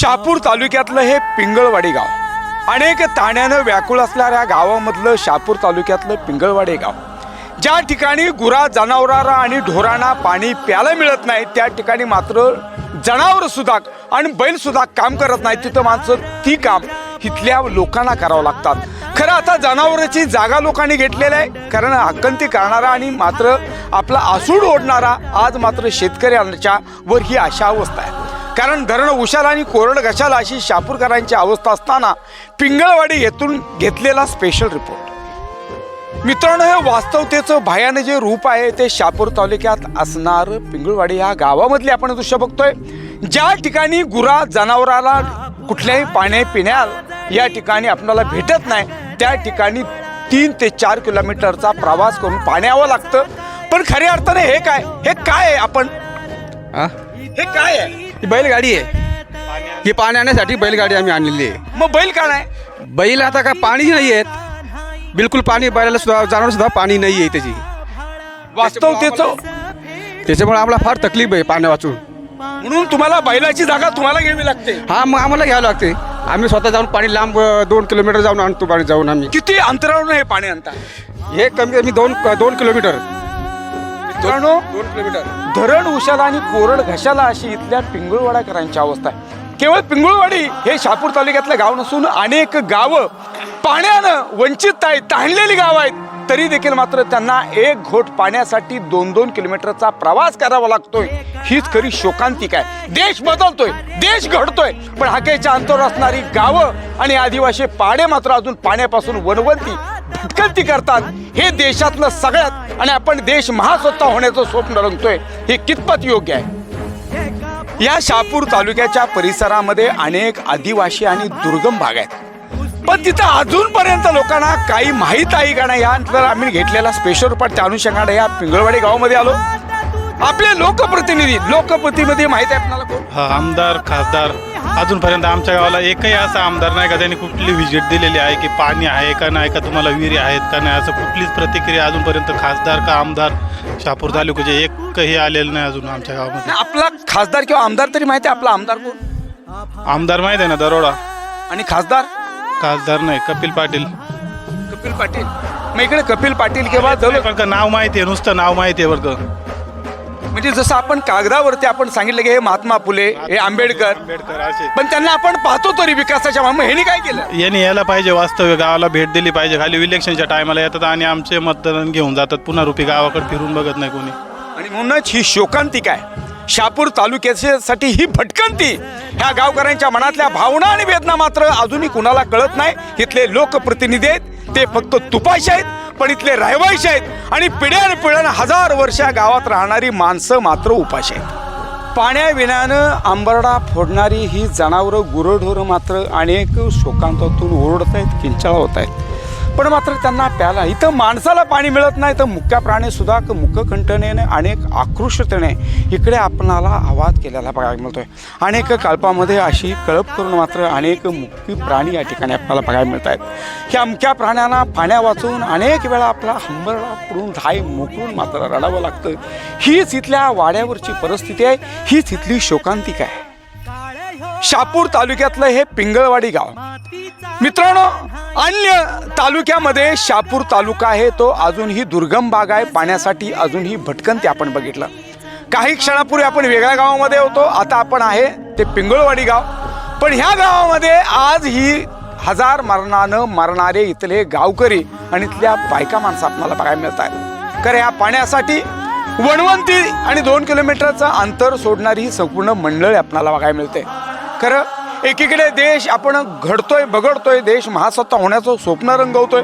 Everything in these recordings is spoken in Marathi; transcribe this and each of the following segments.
शापूर तालुक्यातलं हे पिंगळवाडी गाव. अनेक ताण्यानं व्याकुळ असणाऱ्या गावामधलं शापूर तालुक्यातलं पिंगळवाडी गाव. ज्या ठिकाणी गुरा जनावरांना आणि ढोरांना पाणी प्यायला मिळत नाही त्या ठिकाणी मात्र जनावर सुद्धा आणि बैल सुद्धा काम करत नाही तिथं माणसं ती काम इथल्या लोकांना करावं लागतात. खरं आता जनावरांची जागा लोकांनी घेतलेली आहे. कारण हक्कंती करणारा आणि मात्र आपला आसूड ओढणारा आज मात्र शेतकऱ्यांच्या वर ही अशा अवस्था आहे. कारण धरण उशाला आणि कोरड घशाला अशी शापूरकरांची अवस्था असताना पिंगळवाडी येथून घेतलेला स्पेशल रिपोर्ट मित्रांनो हे वास्तवतेचं भयानं जे रूप आहे ते शापूर तालुक्यात असणार. पिंगळवाडी या गावामधले आपण दृश्य बघतोय. ज्या ठिकाणी गुरा जनावराला कुठल्याही पाणी पिण्या या ठिकाणी आपल्याला भेटत नाही त्या ठिकाणी तीन ते चार किलोमीटरचा प्रवास करून पाणी यावं लागतं. पण खऱ्या अर्थाने हे काय? हे काय आहे आपण? हे काय आहे? ही बैलगाडी आहे. ही पाणी आणण्यासाठी बैलगाडी आम्ही आणलेली आहे. मग बैल का नाही? बैल आता काय पाणी नाही आहेत. बिलकुल पाणी बैलाला सुद्धा जनावर सुद्धा पाणी नाही आहे त्याची. वास्तवतेचं त्याच्यामुळे आम्हाला फार तकलीफ आहे पाण्या वाचून. म्हणून तुम्हाला बैलाची जागा तुम्हाला घ्यावी लागते. हा मग आम्हाला घ्यावं लागते. आम्ही स्वतः जाऊन पाणी लांब दोन किलोमीटर जाऊन आणतो पाणी जाऊन आम्ही. किती अंतरावरून हे पाणी आणता? हे कमी कमी दोन दोन किलोमीटर. मित्रांनो दोन किलोमीटर धरण उशाला आणि कोरड घशाला अशी इथल्या पिंगुळवाडाकरांची अवस्था आहे. केवळ पिंगुळवाडी हे शहापूर तालुक्यातलं गाव नसून अनेक गावं पाण्यानं वंचित आहेत ताणलेली गावं आहेत. तरी देखील मात्र त्यांना एक घोट पाण्यासाठी दोन दोन किलोमीटरचा प्रवास करावा लागतोय. हीच खरी शोकांतिक आहे. देश बदलतोय देश घडतोय पण हाकेच्या अंतर असणारी गावं आणि आदिवासी पाडे मात्र अजून पाण्यापासून वनवंती भटकंती करतात. हे देशातलं सगळ्यात आणि आपण देश महासत्ता होण्याचं स्वप्न रंगतोय हे कितपत योग्य आहे? या शहापूर तालुक्याच्या परिसरामध्ये अनेक आदिवासी आणि दुर्गम भाग आहेत. पण तिथं अजूनपर्यंत लोकांना काही माहीत आहे का नाही? यानंतर आम्ही घेतलेला स्पेशल रिपोर्ट त्या अनुषंगाने या पिंगळवाडी गावामध्ये आलो. आपले लोकप्रतिनिधी लोकप्रतिनिधी माहीत आहे आपल्याला कोण? हा आमदार खासदार अजूनपर्यंत आमच्या गावाला एकही असा आमदार नाही का त्यांनी कुठली व्हिजिट दिलेली आहे की पाणी आहे का नाही का तुम्हाला विहिरी आहेत का नाही असं कुठलीच प्रतिक्रिया अजूनपर्यंत खासदार का आमदार शहापूर तालुक्याचे एकही आलेलं नाही अजून आमच्या गावामध्ये. आपला खासदार किंवा आमदार तरी माहिती आहे आपला आमदार कोण? आमदार माहीत आहे ना दरोडा. आणि खासदार? खासदार नाही कपिल पाटील. कपिल पाटील. मग इकडे कपिल पाटील किंवा का नाव माहिती आहे नुसतं नाव माहिती आहे बरं का. म्हणजे जसं आपण कागदावरती आपण सांगितलं की हे महात्मा फुले हे आंबेडकर आंबेडकर असे. पण त्यांना आपण पाहतो तरी विकासाच्या मागे. ह्यांनी काय केलं? यांनी यायला पाहिजे वास्तव्य गावाला भेट दिली पाहिजे. खाली इलेक्शनच्या टायमाला येतात आणि आमचे मतदान घेऊन जातात. पुन्हा रुपी गावाकडे फिरून बघत नाही कोणी. आणि म्हणूनच ही शोकांतिका आहे. शहापूर तालुक्यासाठी ही भटकंती. ह्या गावकऱ्यांच्या मनातल्या भावना आणि वेदना मात्र अजूनही कुणाला कळत नाही. इथले लोकप्रतिनिधी आहेत ते फक्त तुपाशी आहेत. पण इथले रहिवाशी आहेत आणि पिढ्यान पिढ्यान हजार वर्ष गावात राहणारी माणसं मात्र उपाशी आहेत. पाण्याविनानं आंबरडा फोडणारी ही जनावरं गुरढोरं मात्र अनेक शोकांतातून ओरडत आहेत किंचाळ होत आहेत पण मात्र त्यांना प्याला इथं माणसाला पाणी मिळत नाही तर मुक्या प्राणी सुद्धा मुखकंठनेने अनेक आकृष्टतेने इकडे आपणाला आवाज केलेला बघायला मिळतोय. अनेक कल्पामध्ये अशी कळप करून मात्र अनेक मुक्की प्राणी या ठिकाणी आपल्याला बघायला मिळत आहेत की अमक्या प्राण्यांना पाण्या वाचून अनेक वेळा आपला हंबरला पडून धाय मोकळून मात्र रडावं लागतं. हीच इथल्या वाड्यावरची परिस्थिती आहे. हीच इथली शोकांतिका आहे. शापूर तालुक्यातलं हे पिंगळवाडी गाव. मित्रांनो अन्य तालुक्यामध्ये शापूर तालुका आहे तो अजूनही दुर्गम भाग आहे. पाण्यासाठी अजूनही भटकंती आपण बघितलं. काही क्षणापूर्वी आपण वेगळ्या गावामध्ये होतो आता आपण आहे ते पिंगळवाडी गाव. पण ह्या गावामध्ये आज ही हजार मरणानं मरणारे इथले गावकरी आणि इथल्या बायका माणसं आपल्याला बघायला मिळत आहेत खरं ह्या पाण्यासाठी वणवंती आणि दोन किलोमीटरचं अंतर सोडणारी ही संपूर्ण मंडळी आपल्याला बघायला मिळते. खरं एकीकडे देश आपण घडतोय बघडतोय देश महासत्ता होण्याचं स्वप्न रंगवतोय.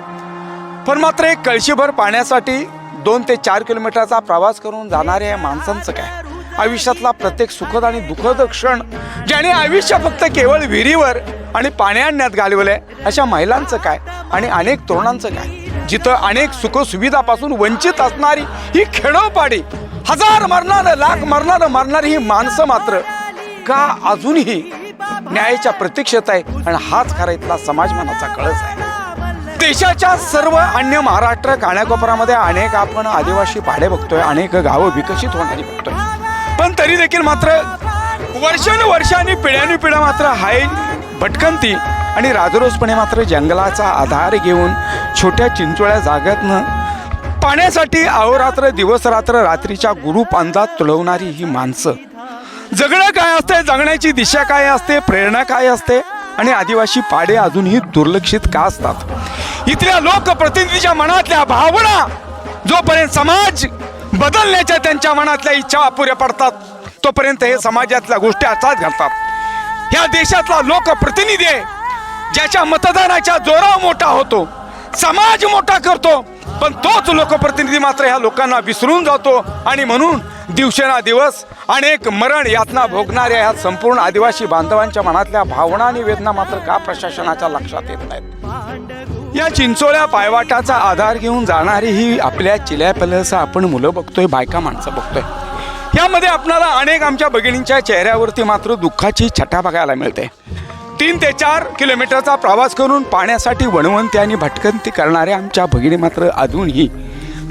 पण मात्र एक कळशीभर पाण्यासाठी दोन ते चार किलोमीटरचा प्रवास करून जाणाऱ्या या माणसांचं काय? आयुष्यातला प्रत्येक सुखद आणि दुःखद क्षण ज्याने आयुष्य फक्त केवळ विहिरीवर आणि पाणी आणण्यात घालवलंय अशा महिलांचं काय? आणि अनेक तरुणांचं काय? जिथं अनेक सुखसुविधापासून वंचित असणारी ही खेडोपाडी हजार मरणारं लाख मरणारं मरणारी ही माणसं मात्र का अजूनही न्यायाच्या प्रतीक्षेत आहे. आणि हाच खरा इथला समाजमानाचा कळस आहे. देशाच्या सर्व अन्य महाराष्ट्र काण्याकोपऱ्यामध्ये अनेक आपण आदिवासी पाडे बघतोय अनेक गावं विकसित होणारी बघतोय. पण तरी देखील मात्र वर्षानुवर्षाने पिढ्यानी पिढ्या मात्र हाय भटकंती आणि राजरोसपणे मात्र जंगलाचा आधार घेऊन छोट्या चिंचोळ्या जाग्यातनं पाण्यासाठी अहोरात्र दिवस रात्र रात्रीच्या गुरुपांजात तुळवणारी ही माणसं. जगणं काय असते जगण्याची दिशा काय असते प्रेरणा काय असते? आणि आदिवासी पाडे अजूनही दुर्लक्षित का असतात? इथल्या लोकप्रतिनिधीच्या मनातल्या भावना जोपर्यंत समाज बदलण्याच्या त्यांच्या मनातल्या इच्छा अपुऱ्या पडतात तोपर्यंत हे समाजातल्या गोष्टी अर्थात घडतात ह्या देशातला लोकप्रतिनिधी आहे ज्याच्या मतदानाच्या जोरावर मोठा होतो समाज मोठा करतो पण तोच लोकप्रतिनिधी मात्र ह्या लोकांना विसरून जातो आणि म्हणून दिवसेनादिवस अनेक मरण यातना भोगणाऱ्या ह्या संपूर्ण आदिवासी बांधवांच्या मनातल्या भावना आणि वेदना मात्र का प्रशासनाच्या लक्षात येत नाहीत? या चिंचोळ्या पायवाटाचा आधार घेऊन जाणारी ही आपल्या चिल्यापलसं आपण मुलं बघतोय बायका माणसं बघतोय. यामध्ये आपणाला अनेक आमच्या भगिनींच्या चेहऱ्यावरती मात्र दुःखाची छटा बघायला मिळते. तीन ते चार किलोमीटरचा प्रवास करून पाण्यासाठी वणवंती आणि भटकंती करणाऱ्या आमच्या भगिनी मात्र अजूनही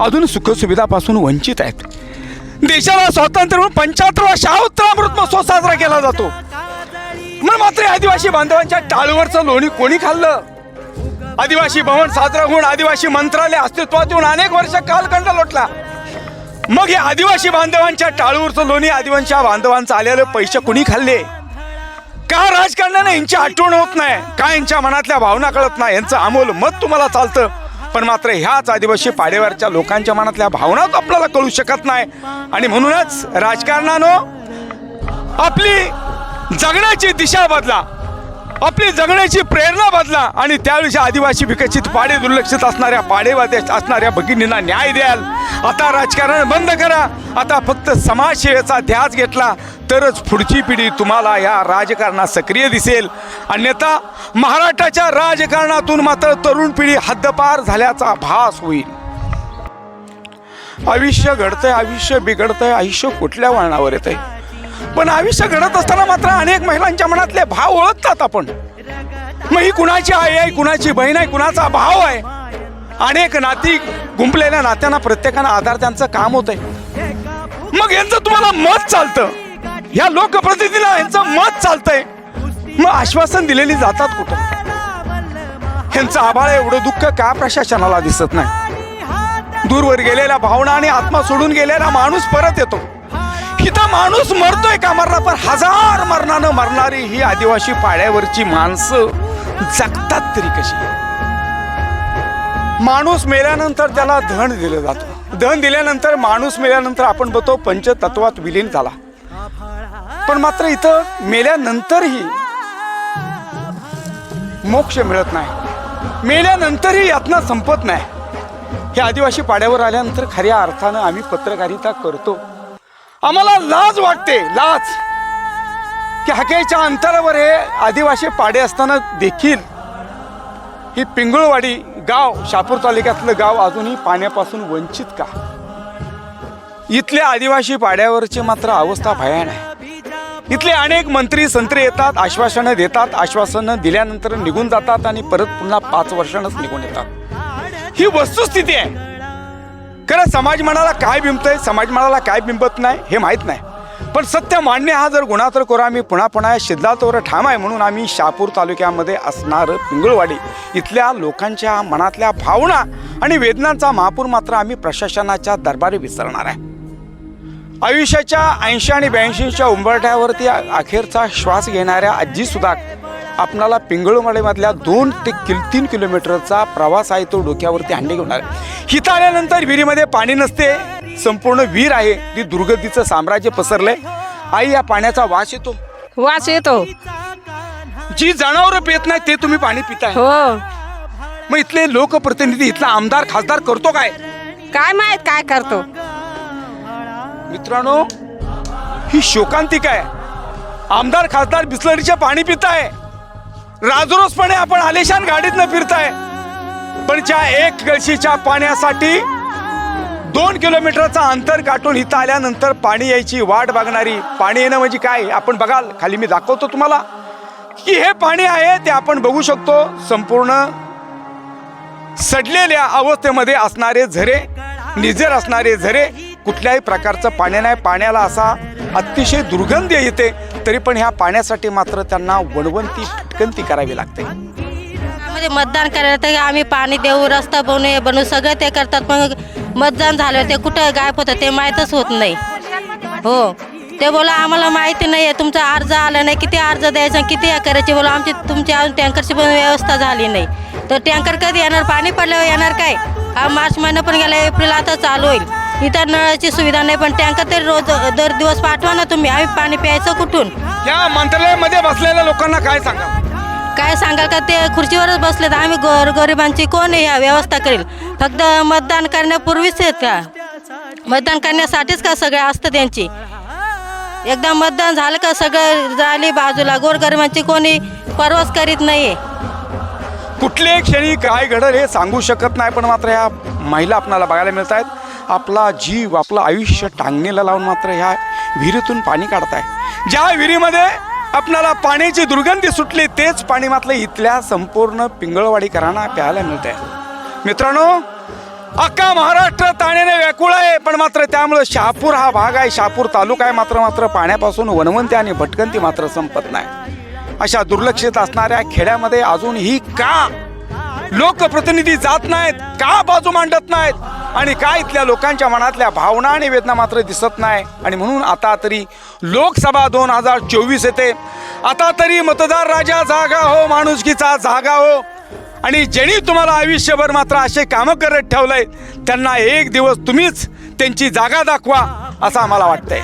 अजून सुखसुविधापासून वंचित आहेत. देशाला स्वातंत्र्य म्हणून पंच्याहत्तरवा शाहोत्तर अमृत महोत्सव साजरा केला जातो. मग मात्र आदिवासी बांधवांच्या टाळूवरचं लोणी कोणी खाल्लं? आदिवासी भवन साजरा होऊन आदिवासी मंत्रालय अस्तित्वात येऊन अनेक वर्ष कालखंड लोटला. मग हे आदिवासी बांधवांच्या टाळूवरचं लोणी आदिवासी बांधवांचं आलेले पैसे कुणी खाल्ले? का राजकारणाने यांची आठवण होत नाही? का यांच्या मनातल्या भावना कळत नाही? यांचं अमोल मत तुम्हाला चालतं. पण मात्र ह्याच आदिवासी पाडेवरच्या लोकांच्या मनातल्या भावनाच आपल्याला कळू शकत नाही. आणि म्हणूनच राजकारणानं आपली जगण्याची दिशा बदला. आपली जगण्याची प्रेरणा बदला आणि त्यावेळी आदिवासी विकसित पाडे दुर्लक्षित असणाऱ्या पाडेवाद्या असणाऱ्या भगिनींना न्याय द्याल. आता राजकारण बंद करा. आता फक्त समाजसेवेचा ध्यास घेतला तरच पुढची पिढी तुम्हाला या राजकारणात सक्रिय दिसेल. अन्यथा महाराष्ट्राच्या राजकारणातून मात्र तरुण पिढी हद्दपार झाल्याचा भास होईल. आयुष्य घडतंय आयुष्य बिघडतंय आयुष्य कुठल्या वळणावर येतंय? पण आयुष्य घडत असताना मात्र अनेक महिलांच्या मनातले भाव ओळखतात आपण. मग ही कुणाची आई आहे कुणाची बहीण आहे कुणाचा भाव आहे? अनेक नाती गुंपलेल्या नात्यांना प्रत्येकानं आधार त्यांचं काम होत आहे मग यांचं तुम्हाला मत चालतं. ह्या लोकप्रतिनिधीला यांचं मत चालतंय. मग आश्वासन दिलेली जातात कुठं? ह्यांचं आभाळ एवढं दुःख का प्रशासनाला दिसत नाही? दूरवर गेलेल्या भावना आणि आत्मा सोडून गेलेला माणूस परत येतो. इथं माणूस मरतोय का मरला पण हजार मरणानं मरणारी ही आदिवासी पाड्यावरची माणसं जगतात तरी कशी? माणूस मेल्यानंतर त्याला धन दिलं जातं. धन दिल्यानंतर माणूस मेल्यानंतर आपण बघतो पंचतत्वात विलीन झाला. पण मात्र इथं मेल्यानंतरही मोक्ष मिळत नाही. मेल्यानंतरही यातना संपत नाही. हे आदिवासी पाड्यावर आल्यानंतर खऱ्या अर्थानं आम्ही पत्रकारिता करतो. आम्हाला लाज वाटते लाज. की हकेच्या अंतरावर हे आदिवासी पाडे असताना देखील ही पिंगुळवाडी गाव शापूर तालुक्यातलं गाव अजूनही पाण्यापासून वंचित का? इथल्या आदिवासी पाड्यावरची मात्र अवस्था भयान आहे. इथले अनेक मंत्री संत्री येतात आश्वासनं देतात आश्वासनं दिल्यानंतर निघून जातात आणि परत पुन्हा पाच वर्षांनाच निघून येतात. ही वस्तुस्थिती आहे. खरं समाज मनाला काय बिंबतंय? समाज मनाला काय बिंबत नाही? हे माहीत नाही. पण सत्य मांडणे हा जर गुन्हा तर करू आम्ही पुन्हा पुन्हा सिद्धार्थवर ठाम आहे म्हणून आम्ही शापूर तालुक्यामध्ये असणारं पिंगळवाडी. इथल्या लोकांच्या मनातल्या भावना आणि वेदनांचा महापूर मात्र आम्ही प्रशासनाच्या दरबारी विसरणार आहे. आयुष्याच्या ऐंशी आणि ब्याऐंशीच्या उंबरठ्यावरती अखेरचा श्वास घेणाऱ्या आजी सुद्धा आपणाला पिंगळवाडीमधल्या दोन ते किल तीन किलोमीटरचा प्रवास आहे तो डोक्यावरती अंडे घेणार आहे इथं आल्यानंतर विहिरीमध्ये पाणी नसते. संपूर्ण विहीर आहे. ती दुर्गतीचं साम्राज्य पसरलंय. आई या पाण्याचा वास येतो. वास येतो. जी जनावरं पित नाही ते तुम्ही पाणी पिताय. हो. मग इथले लोकप्रतिनिधी इथला आमदार खासदार करतो काय? काय माहीत काय करतो? मित्रांनो ही शोकांतिका आहे. आमदार खासदार बिस्लरीचे पाणी पिताय. राजरोसपणे आपण आलेशान गाडीतनं फिरताय. पण ज्या एक गळशीच्या पाण्यासाठी दोन किलोमीटरचा अंतर गाठून इथं आल्यानंतर पाणी यायची वाट बघणारी पाणी येणं म्हणजे काय? आपण बघाल. खाली मी दाखवतो तुम्हाला. की हे पाणी आहे ते आपण बघू शकतो. संपूर्ण सडलेल्या अवस्थेमध्ये असणारे झरे निजर असणारे झरे कुठल्याही प्रकारचं पाणी नाही. पाण्याला असा अतिशय दुर्गंध येते. तरी पण ह्या पाण्यासाठी मात्र त्यांना वणवंती भटकंती करावी लागते. म्हणजे मतदान करायला तर आम्ही पाणी देऊ रस्ता बनवू बनू सगळं ते करतात. पण मतदान झालं ते कुठं गायब होतं ते माहीतच होत नाही. हो. ते बोला आम्हाला माहिती नाही आहे तुमचा अर्ज आला नाही किती अर्ज द्यायचा किती हे करायचे? बोला आमची तुमची अजून टँकरची पण व्यवस्था झाली नाही. तर टँकर कधी येणार? पाणी पडल्यावर येणार काय? हा मार्च महिना पण गेला एप्रिल आता चालू होईल. इतर नळाची सुविधा नाही पण टँकर तरी रोज दर दिवस पाठवा ना तुम्ही. आम्ही पाणी प्यायचं कुठून? या मंत्रालयामध्ये बसलेल्या लोकांना काय सांगा काय सांगाल का? ते खुर्चीवरच बसले तर आम्ही गोर गरिबांची कोण या व्यवस्था करेल. फक्त मतदान करण्यापूर्वीच आहेत का? मतदान करण्यासाठीच का सगळे असतं त्यांची एकदा मतदान झालं का सगळं झाली बाजूला? गोरगरिबांची कोणी परवाच करीत नाहीये. कुठल्याही क्षणी काय घडल हे सांगू शकत नाही पण मात्र ह्या महिला आपल्याला बघायला मिळत आहेत आपला जीव आपलं आयुष्य टांगणीला लावून मात्र ह्या विहिरीतून पाणी काढताय. ज्या विहिरीमध्ये आपणाला पाण्याची दुर्गंधी सुटली तेच पाणी मात्र इथल्या संपूर्ण पिंगळवाडीकरांना प्यायला मिळत आहे मित्रांनो अख्खा महाराष्ट्र ताण्याने व्याकुळ आहे पण मात्र त्यामुळं शहापूर हा भाग आहे. शहापूर तालुका आहे मात्र मात्र पाण्यापासून वनवंती आणि भटकंती मात्र संपत नाही. अशा दुर्लक्षित असणाऱ्या खेड्यामध्ये अजूनही का लोकप्रतिनिधी जात नाहीत का बाजू मांडत नाहीत? आणि काय इथल्या लोकांच्या मनातल्या भावना आणि वेदना मात्र दिसत नाही? आणि म्हणून आता तरी लोकसभा दोन हजार चोवीस येते. आता तरी मतदार राजा जागा हो माणुसकीचा जागा हो. आणि ज्यांनी तुम्हाला आयुष्यभर मात्र असे कामं करत ठेवलंय त्यांना एक दिवस तुम्हीच त्यांची जागा दाखवा असं आम्हाला वाटतंय.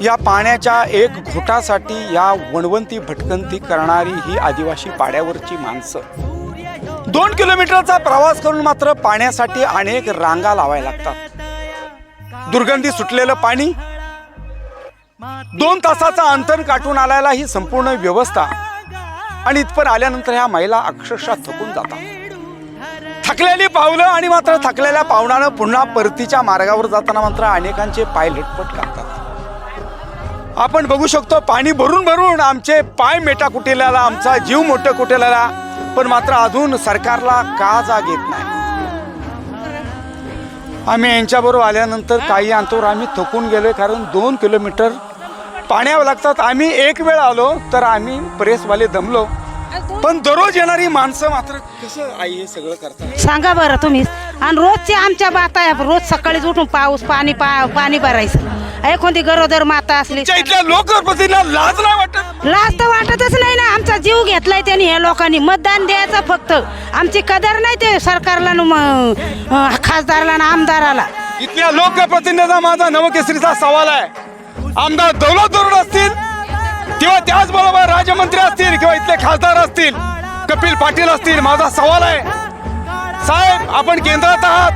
या पाण्याच्या एक घोटासाठी या वणवंती भटकंती करणारी ही आदिवासी पाड्यावरची माणसं. दोन किलोमीटरचा प्रवास करून मात्र पाण्यासाठी अनेक रांगा लावायला लागतात. दुर्गंधी सुटलेलं पाणी दोन तासाचा अंतर काटून आल्याला ही संपूर्ण व्यवस्था आणि इथपर आल्यानंतर ह्या महिला अक्षरशः थकून जातात. थकलेली पावलं आणि मात्र थकलेल्या पावणानं पुन्हा परतीच्या मार्गावर जाताना मात्र अनेकांचे पाय लटपट करतात आपण बघू शकतो पाणी भरून भरून आमचे पाय मेटा कुटेल्याला आमचा जीव मोठं कुटेल्याला पण मात्र अजून सरकारला का जाग येत नाही? आम्ही यांच्याबरोबर आल्यानंतर काही अंतवर आम्ही थकून गेलोय कारण दोन किलोमीटर पाण्यावर लागतात. आम्ही एक वेळ आलो तर आम्ही प्रेसवाले दमलो. पण दररोज येणारी माणसं मात्र कसं आई हे सगळं करतात? सांगा बरं तुम्ही. आणि रोजची आमच्या बाता आहे. रोज सकाळीच उठून पाऊस पाणी पा पाणी भरायचं. एखादी गरोदर माता असली. तुमच्या इथल्या लाज नाही वाटत? लाज तर वाटतच नाही ना. आमचा जीव घेतलाय त्यांनी ह्या लोकांनी. मतदान द्यायचं फक्त. आमची कदर नाही ते सरकारला न म- अं, खासदाराला ना आमदाराला. इथल्या लोकप्रतिनिधीचा माझा नवकेसरीचा सवाल आहे. आमदार दौलत दरोड असतील किंवा त्याचबरोबर राज्यमंत्री असतील किंवा इथले खासदार असतील कपिल पाटील असतील माझा सवाल आहे. साहेब आपण केंद्रात आहात.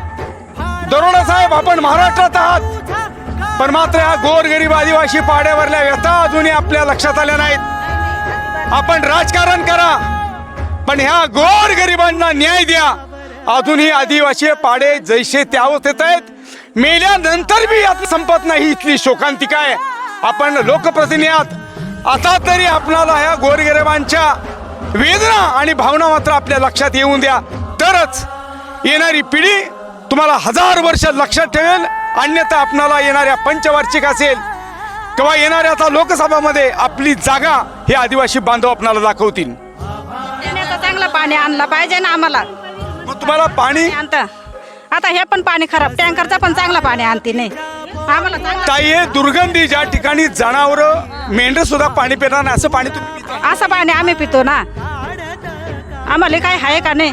दरोडा साहेब आपण महाराष्ट्रात आहात. पण मात्र ह्या गोरगरीब आदिवासी पाड्यावरल्या व्यथा अजूनही आपल्या लक्षात आल्या नाहीत. आपण राजकारण करा पण ह्या गोर गरिबांना न्याय द्या. अजूनही आदिवासी पाडे जैसे त्या अवस्थेत आहेत. मेल्यानंतर बी यात संपत नाही इथली शोकांतिका आहे. आपण लोकप्रतिनिधी आहात. आता तरी आपणाला ह्या गोरगरिबांच्या वेदना आणि भावना मात्र आपल्या लक्षात येऊन द्या. तरच येणारी पिढी तुम्हाला हजार वर्ष लक्षात ठेवेल अन्यथा आपणाला येणाऱ्या पंचवार्षिक असेल. किंवा येणाऱ्या आता लोकसभामध्ये आपली जागा हे आदिवासी बांधव आपणाला दाखवतील. पिण्याचं चांगलं पाणी आणलं पाहिजे ना आम्हाला. मग तुम्हाला पाणी? आणता. आता हे पण पाणी खराब. टँकरचं पण चांगलं पाणी आणते नाही. आम्हाला चांगलं ताई हे दुर्गंधी ज्या ठिकाणी जनावर मेंढर सुद्धा पाणी पिणार नाही असं पाणी तुम्ही पिता. असं पाणी आम्ही पितो ना. आम्हाला काय आहे का नाही?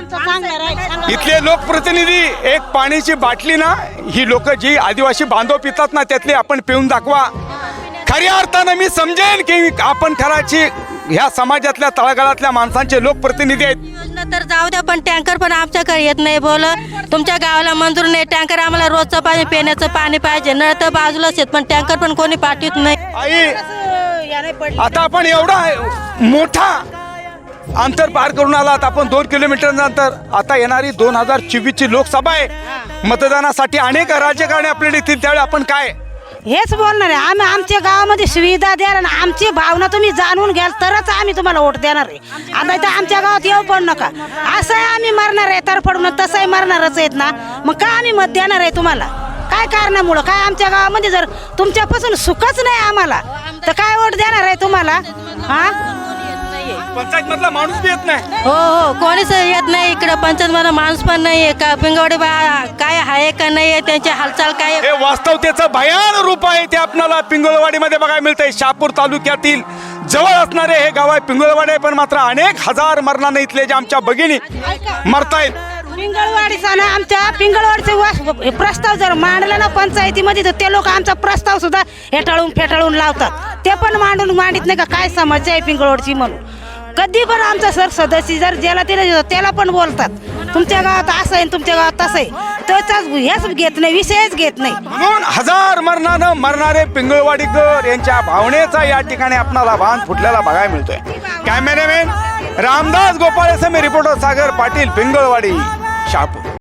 इथले लोकप्रतिनिधी एक पाण्याची बाटली ना ही लोक जी आदिवासी बांधव पितात ना त्यातली आपण पिऊन दाखवा. खऱ्या अर्थानं मी समजेन की आपण खराची ह्या समाजातल्या तळागाळातल्या माणसांचे लोकप्रतिनिधी आहेत. योजना तर जाऊ द्या पण टँकर पण आमच्याकडे येत नाही बोल तुमच्या गावाला मंजूर नाही टँकर आम्हाला रोजचं पाणी पिण्याचं पाणी पाहिजे नळ तर बाजूलाच येत पण टँकर पण कोणी पाठवत नाही. आई आता आपण एवढा मोठा अंतर पार करून आलात आपण दोन किलोमीटर नंतर आता येणारी दोन हजार चोवीस ची लोकसभा आहे. मतदानासाठी अनेक राजकारणी आपल्याला येतील. त्यावेळी आपण काय? हेच बोलणार आहे. आम्ही आमच्या गावामध्ये सुविधा द्याल आणि आमची भावना तुम्ही जाणून घ्याल तरच आम्ही तुम्हाला वोट देणार आहे. आता इथं आमच्या गावात येऊ पण नका. असं आहे आम्ही मरणार आहे तर पडून तसंही मरणारच आहेत ना. मग का आम्ही मत देणार आहे तुम्हाला? काय कारणामुळं? काय आमच्या गावामध्ये जर तुमच्यापासून सुखच नाही आम्हाला तर काय वोट देणार आहे तुम्हाला? हा? पंचायत मधला माणूस बी येत नाही. हो हो कोणीच येत नाही इकडं. पंचायत मला माणूस पण नाही आहे का पिंगवडे बा काय आहे का नाही आहे त्यांची हालचाल काय आहे? हे वास्तवतेचं भयान रूप आहे ते आपल्याला पिंगळवाडीमध्ये बघायला मिळतंय. शहापूर तालुक्यातील जवळ असणारे हे गाव आहे पिंगळवाडी आहे, पण मात्र अनेक हजार मरणाने इथले जे आमच्या भगिनी मरतायत. पिंगळवाडीचा ना आमच्या पिंगळवाडीचे वास- प्रस्ताव जर मांडला ना पंचायतीमध्ये तर ते लोक आमचा प्रस्ताव सुद्धा हेटाळून फेटाळून लावतात. ते पण मांडून मांडित नाही का? काय समस्या आहे पिंगळवाडची म्हणून? कधी पण आमचा सर सदस्य जर ज्याला तिला त्याला पण बोलतात. तुमच्या गावात असं आहे तुमच्या गावात तसं आहे. त्याचाच हेच घेत नाही विषयच घेत नाही. म्हणून हजार मरणानं मरणारे पिंगळवाडीकर यांच्या भावनेचा या ठिकाणी आपणाला बांध फुटलेला बघायला मिळतोय. कॅमेरामॅन रामदास गोपाळ मी रिपोर्टर सागर पाटील पिंगळवाडी शापूर